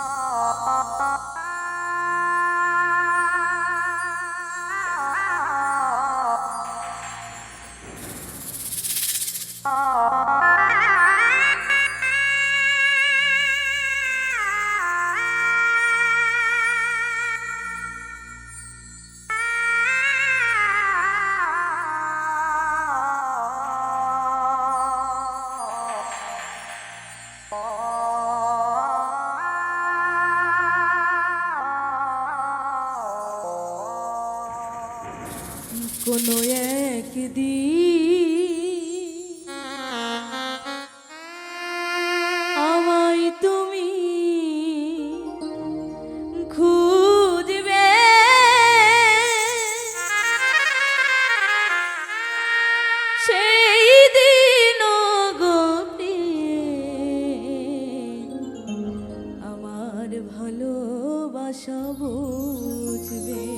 Oh. কোনো একদিন আমায় তুমি খুঁজবে। সেই দিন গোপে আমার ভালোবাসা বুঝবে।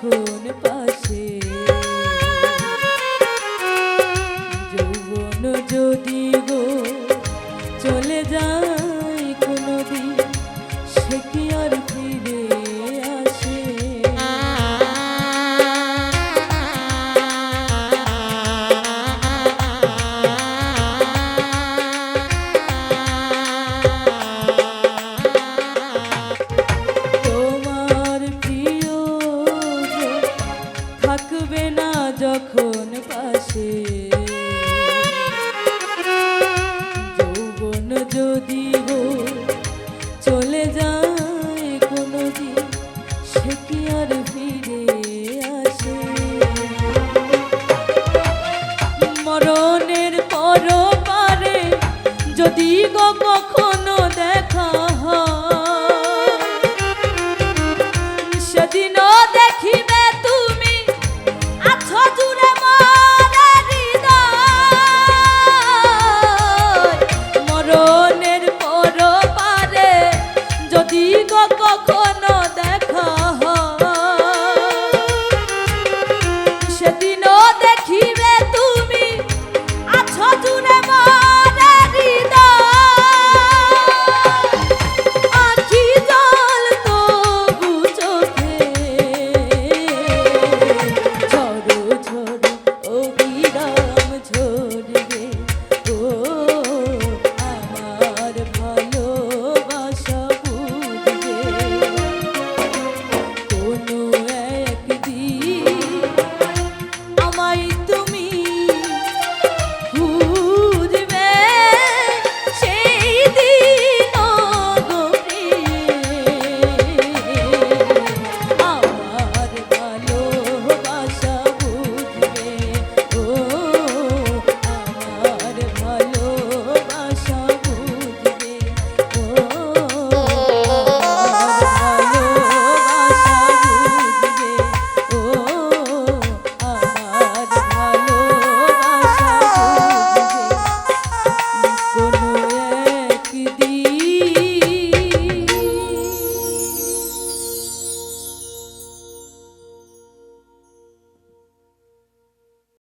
খুন প যখন পাশে